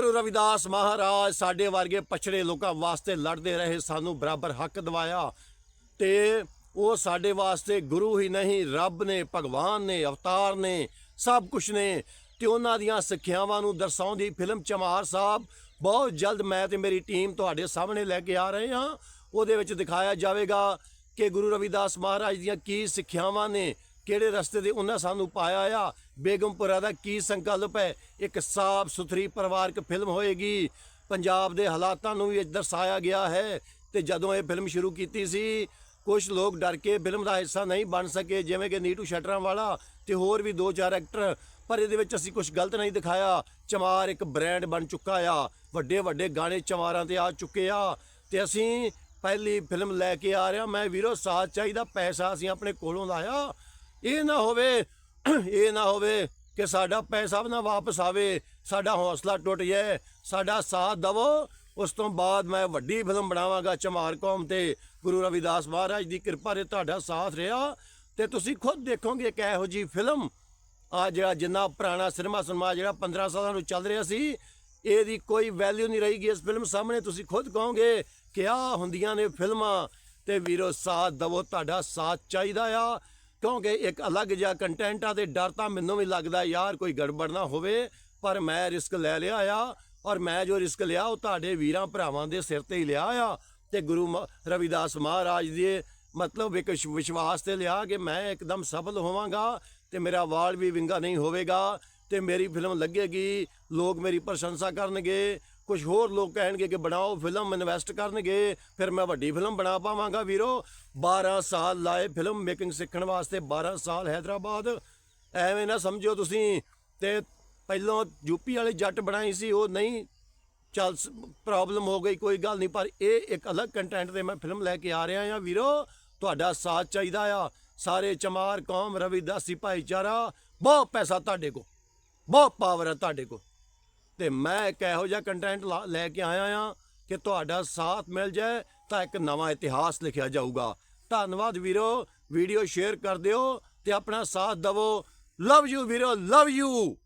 ਗੁਰੂ ਰਵਿਦਾਸ ਮਹਾਰਾਜ ਸਾਡੇ ਵਰਗੇ ਪਛੜੇ ਲੋਕਾਂ ਵਾਸਤੇ ਲੜਦੇ ਰਹੇ, ਸਾਨੂੰ ਬਰਾਬਰ ਹੱਕ ਦਿਵਾਇਆ ਤੇ ਉਹ ਸਾਡੇ ਵਾਸਤੇ ਗੁਰੂ ਹੀ ਨਹੀਂ, ਰੱਬ ਨੇ, ਭਗਵਾਨ ਨੇ, ਅਵਤਾਰ ਨੇ, ਸਭ ਕੁਝ ਨੇ ਤੇ ਉਹਨਾਂ ਦੀਆਂ ਸਿੱਖਿਆਵਾਂ ਨੂੰ ਦਰਸਾਉਂਦੀ ਫਿਲਮ ਚਮਾਰ ਸਾਹਿਬ। ਬਹੁਤ ਜਲਦ ਮੈਂ ਤੇ ਮੇਰੀ ਟੀਮ ਤੁਹਾਡੇ ਸਾਹਮਣੇ ਲੈ ਕੇ ਆ ਰਹੇ ਹਾਂ। ਉਹਦੇ ਵਿੱਚ ਦਿਖਾਇਆ ਜਾਵੇਗਾ ਕਿ ਗੁਰੂ ਰਵਿਦਾਸ ਮਹਾਰਾਜ ਦੀਆਂ ਕੀ ਸਿੱਖਿਆਵਾਂ ਨੇ ਕਿਹੜੇ ਰਸਤੇ ਦੇ ਉਹਨਾਂ ਸਾਨੂੰ ਪਾਇਆ ਆ? ਬੇਗਮਪੁਰਾ ਦਾ ਕੀ ਸੰਕਲਪ ਹੈ? ਇੱਕ ਸਾਫ਼ ਸੁਥਰੀ ਪਰਿਵਾਰਕ ਫਿਲਮ ਹੋਏਗੀ। ਪੰਜਾਬ ਦੇ ਹਾਲਾਤਾਂ ਨੂੰ ਵੀ ਦਰਸਾਇਆ ਗਿਆ ਹੈ ਤੇ ਜਦੋਂ ਇਹ ਫਿਲਮ ਸ਼ੁਰੂ ਕੀਤੀ ਸੀ ਕੁਝ ਲੋਕ ਡਰ ਕੇ ਫਿਲਮ ਦਾ ਹਿੱਸਾ ਨਹੀਂ ਬਣ ਸਕੇ, ਜਿਵੇਂ ਕਿ ਨੀਟੂ ਸ਼ਟਰਾਂ ਵਾਲਾ ਤੇ ਹੋਰ ਵੀ ਦੋ ਚਾਰ ਐਕਟਰ। ਪਰ ਇਹਦੇ ਵਿੱਚ ਅਸੀਂ ਕੁਝ ਗਲਤ ਨਹੀਂ ਦਿਖਾਇਆ। ਚਮਾਰ ਇੱਕ ਬ੍ਰਾਂਡ ਬਣ ਚੁੱਕਾ ਆ। ਵੱਡੇ ਵੱਡੇ ਗਾਣੇ ਚਮਾਰਾਂ ਤੇ ਆ ਚੁੱਕੇ ਆ। ਤੇ ਅਸੀਂ ਪਹਿਲੀ ਫਿਲਮ ਲੈ ਕੇ ਆ ਰਿਹਾ ਮੈਂ ਵੀਰੋ, ਸਾਥ ਚਾਹੀਦਾ, ਪੈਸਾ ਅਸੀਂ ਆਪਣੇ ਕੋਲੋਂ ਲਾਇਆ। ਇਹ ਨਾ ਹੋਵੇ, ਇਹ ਨਾ ਹੋਵੇ ਕਿ ਸਾਡਾ ਪੈਸਾ ਵੀ ਨਾ ਵਾਪਸ ਆਵੇ, ਸਾਡਾ ਹੌਸਲਾ ਟੁੱਟ ਜਾਏ, ਸਾਡਾ ਸਾਥ ਦਵੋ। ਉਸ ਤੋਂ ਬਾਅਦ ਮੈਂ ਵੱਡੀ ਫਿਲਮ ਬਣਾਵਾਂਗਾ, ਚਮਾਰ ਕੌਮ ਤੇ ਗੁਰੂ ਰਵਿਦਾਸ ਮਹਾਰਾਜ ਦੀ ਕਿਰਪਾ ਦੇ ਤੁਹਾਡਾ ਸਾਥ ਰਿਹਾ। ਤੇ ਤੁਸੀਂ ਖੁਦ ਦੇਖੋਗੇ ਕਿ ਇਹੋ ਜੀ ਫਿਲਮ, ਆ ਜਿਹੜਾ ਜਿੰਨਾ ਪੁਰਾਣਾ ਸਿਨੇਮਾ ਸਿਨੇਮਾ ਜਿਹੜਾ 15 ਸਾਲਾਂ ਨੂੰ ਚੱਲ ਰਿਹਾ ਸੀ, ਇਹਦੀ ਕੋਈ ਵੈਲਿਊ ਨਹੀਂ ਰਹੇਗੀ ਇਸ ਫਿਲਮ ਸਾਹਮਣੇ। ਤੁਸੀਂ ਖੁਦ ਕਹੋਗੇ ਕਿ ਆ ਹੁੰਦੀਆਂ ਨੇ ਫਿਲਮਾਂ, ਤੇ ਵੀਰੋ ਸਾਥ ਦਵੋ, ਤੁਹਾਡਾ ਸਾਥ ਚਾਹੀਦਾ ਆ। ਕਿਉਂਕਿ ਇੱਕ ਅਲੱਗ ਜਿਹਾ ਕੰਟੈਂਟ ਆ ਤੇ ਡਰ ਤਾਂ ਮੈਨੂੰ ਵੀ ਲੱਗਦਾ ਯਾਰ ਕੋਈ ਗੜਬੜ ਨਾ ਹੋਵੇ, ਪਰ ਮੈਂ ਰਿਸਕ ਲੈ ਲਿਆ ਆ ਔਰ ਮੈਂ ਜੋ ਰਿਸਕ ਲਿਆ ਉਹ ਤੁਹਾਡੇ ਵੀਰਾਂ ਭਰਾਵਾਂ ਦੇ ਸਿਰ ਤੇ ਹੀ ਲਿਆ ਆ ਤੇ ਗੁਰੂ ਮ- ਰਵਿਦਾਸ ਮਹਾਰਾਜ ਦੇ ਮਤਲਬ ਇੱਕ ਵਿਸ਼- ਵਿਸ਼ਵਾਸ ਤੇ ਲਿਆ ਕਿ ਮੈਂ ਇੱਕਦਮ ਸਫਲ ਹੋਵਾਂਗਾ ਤੇ ਮੇਰਾ ਵਾਲ ਵੀ ਵਿੰਗਾ ਨਹੀਂ ਹੋਵੇਗਾ ਤੇ ਮੇਰੀ ਫਿਲਮ ਲੱਗੇਗੀ, ਲੋਕ ਮੇਰੀ ਪ੍ਰਸ਼ੰਸਾ ਕਰਨਗੇ ਕੁਝ ਹੋਰ ਲੋਕ ਕਹਿਣਗੇ ਕਿ ਬਣਾਓ ਫਿਲਮ ਇਨਵੈਸਟ ਕਰਨਗੇ, ਫਿਰ ਮੈਂ ਵੱਡੀ ਫਿਲਮ ਬਣਾ ਪਾਵਾਂਗਾ ਵੀਰੋ। 12 ਸਾਲ ਲਾਏ ਫਿਲਮ ਮੇਕਿੰਗ ਸਿੱਖਣ ਵਾਸਤੇ 12 ਸਾਲ ਹੈਦਰਾਬਾਦ। ਐਵੇਂ ਨਾ ਸਮਝੋ ਤੁਸੀਂ, ਤੇ ਪਹਿਲਾਂ ਯੂਪੀ ਵਾਲੇ ਜੱਟ ਬਣਾਈ ਸੀ, ਉਹ ਨਹੀਂ, ਚੱਲ ਪ੍ਰੋਬਲਮ ਹੋ ਗਈ, ਕੋਈ ਗੱਲ ਨਹੀਂ, ਪਰ ਇਹ ਇੱਕ ਅਲੱਗ ਕੰਟੈਂਟ ਤੇ ਮੈਂ ਫਿਲਮ ਲੈ ਕੇ ਆ ਰਿਹਾ ਹਾਂ ਵੀਰੋ। ਤੁਹਾਡਾ ਸਾਥ ਚਾਹੀਦਾ ਆ। ਸਾਰੇ ਚਮਾਰ, ਕੌਮ ਰਵਿਦਾਸੀ ਭਾਈਚਾਰਾ, ਬਹੁਤ ਪੈਸਾ ਤੁਹਾਡੇ ਕੋ ਬਹੁਤ ਪਾਵਰ ਹੈ ਤੁਹਾਡੇ ਕੋ ਤੇ ਮੈਂ ਇੱਕ ਇਹੋ ਜਿਹਾ ਕੰਟੈਂਟ ਲੈ ਕੇ ਆਇਆ ਆ ਕਿ ਤੁਹਾਡਾ ਸਾਥ ਮਿਲ ਜਾਏ ਤਾਂ ਇੱਕ ਨਵਾਂ ਇਤਿਹਾਸ ਲਿਖਿਆ ਜਾਊਗਾ। ਧੰਨਵਾਦ ਵੀਰੋ, ਵੀਡੀਓ ਸ਼ੇਅਰ ਕਰ ਦਿਓ ਤੇ ਆਪਣਾ ਸਾਥ ਦਵੋ। ਲਵ ਯੂ ਵੀਰੋ ਲਵ ਯੂ